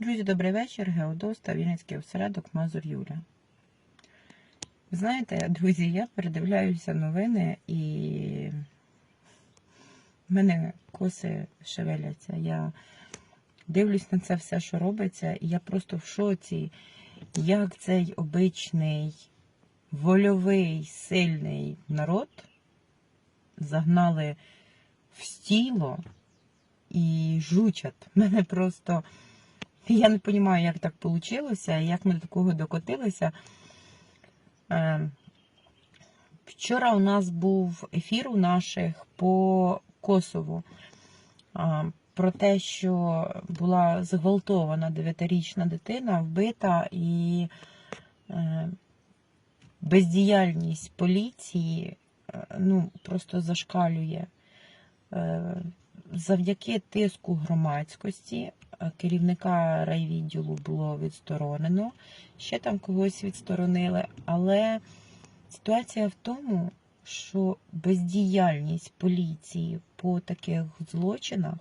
Друзі, добрий вечір. Геодоста, Вінницький осередок, Мазур Юля. Знаєте, друзі, я передивляюся новини і в мене коси шевеляться. Я дивлюсь на це все, що робиться, і я просто в шоці, як цей обичний, вольовий, сильний народ загнали в стіло і жучать. Мене просто. Я не розумію, як так вийшло, як ми до такого докотилися. Е, Вчора у нас був ефір у наших по Косову про те, що була зґвалтована 9-річна дитина, вбита і е, бездіяльність поліції е, ну, просто зашкалює. Завдяки тиску громадськості керівника райвідділу було відсторонено, ще там когось відсторонили, але ситуація в тому, що бездіяльність поліції по таких злочинах,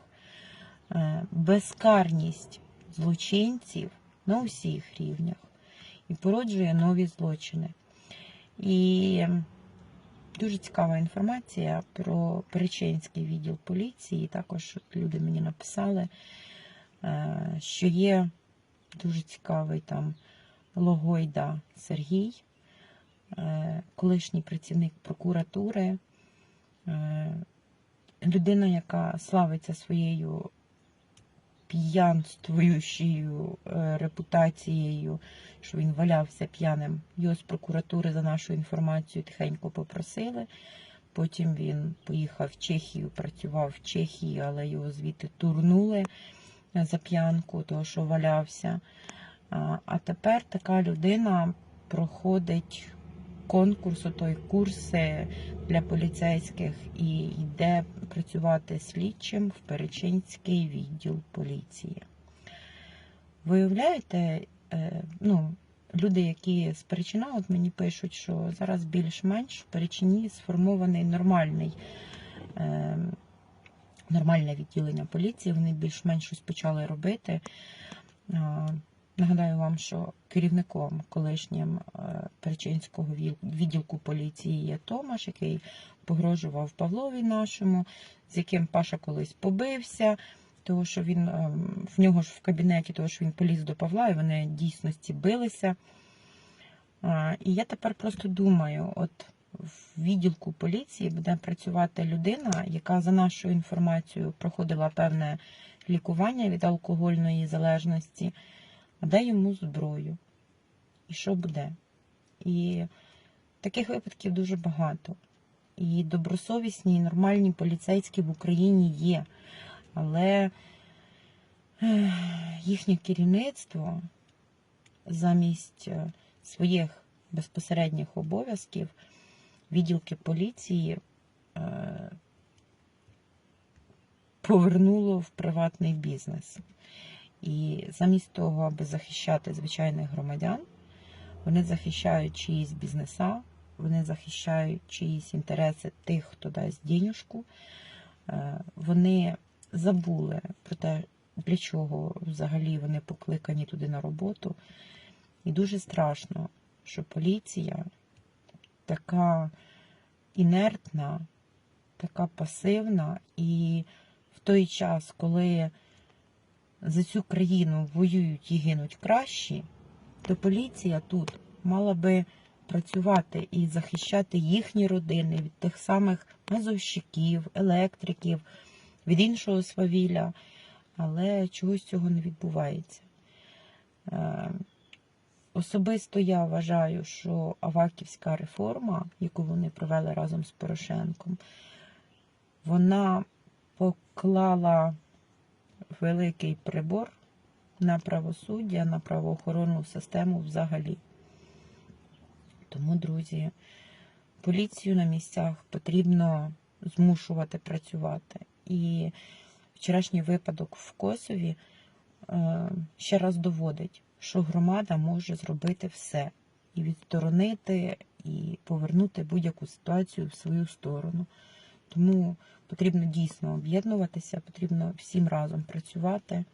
е, безкарність злочинців на усіх рівнях і породжує нові злочини. І Дуже цікава інформація про Перечинський відділ поліції. Також люди мені написали, що є дуже цікавий там Логойда Сергій, е, колишній працівник прокуратури, е, людина, яка славиться своєю п'янствуючою репутацією, що він валявся п'яним. Його з прокуратури за нашу інформацію тихенько попросили. Потім він поїхав в Чехію, працював в Чехії, але його звідти турнули за п'янку, того що валявся. А тепер така людина проходить конкурс, той курси для поліцейських і йде працювати слідчим в Перечинський відділ поліції. Виявляєте, е, ну, люди, які з Перечина, от мені пишуть, що зараз більш-менш в Перечині сформований нормальний. Е, Нормальне відділення поліції, вони більш-менш щось почали робити. Нагадаю вам, що керівником колишнім е, Перечинського відділку поліції є Томаш, який погрожував Павлові нашому, з яким Паша колись побився, тому що він ем, в нього ж в кабінеті, тому що він поліз до Павла, і вони дійсності билися. І я тепер просто думаю, от в відділку поліції буде працювати людина, яка за нашою інформацією проходила певне лікування від алкогольної залежності дай йому зброю. І що буде? І таких випадків дуже багато. І добросовісні, і нормальні поліцейські в Україні є. Але їхнє керівництво замість е, своїх безпосередніх обов'язків відділки поліції е, повернуло в приватний бізнес. І замість того, аби захищати звичайних громадян, вони захищають чиїсь бізнеса, вони захищають чиїсь інтереси тих, хто дасть денюжку. Е, вони забули про те, для чого взагалі вони покликані туди на роботу. І дуже страшно, що поліція така інертна, така пасивна, і в той час, коли за цю країну воюють і гинуть кращі, то поліція тут мала би працювати і захищати їхні родини від тих самих мазовщиків, електриків, від іншого свавілля, але чогось цього не відбувається. Особисто я вважаю, що Аваківська реформа, яку вони провели разом з Порошенком, вона поклала великий прибор на правосуддя, на правоохоронну систему взагалі. Тому, друзі, поліцію на місцях потрібно змушувати працювати. І вчорашній випадок в Косові е, ще раз доводить, що громада може зробити все і відсторонити, і повернути будь-яку ситуацію в свою сторону. Тому потрібно дійсно об'єднуватися, потрібно всім разом працювати.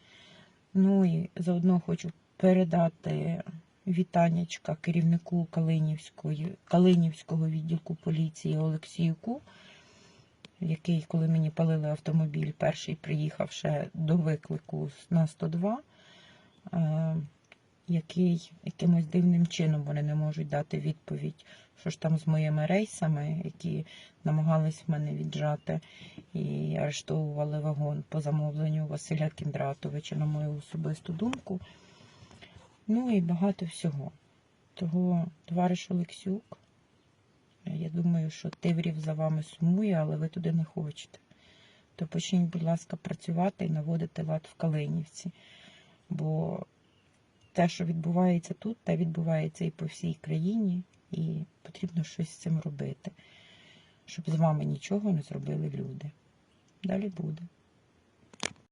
Ну і заодно хочу передати вітаннячка керівнику Калинівської, Калинівського відділку поліції Олексіюку, який, коли мені палили автомобіль, перший приїхав ще до виклику на 102, е, який якимось дивним чином вони не можуть дати відповідь, що ж там з моїми рейсами, які намагались мене віджати і арештовували вагон по замовленню Василя Кіндратовича, на мою особисту думку. Ну і багато всього. Того, товариш Олексюк, я думаю, що Тиврів за вами сумує, але ви туди не хочете. То почніть, будь ласка, працювати і наводити лад в Калинівці. Бо те, що відбувається тут, те відбувається і по всій країні, і потрібно щось з цим робити, щоб з вами нічого не зробили люди. Далі буде.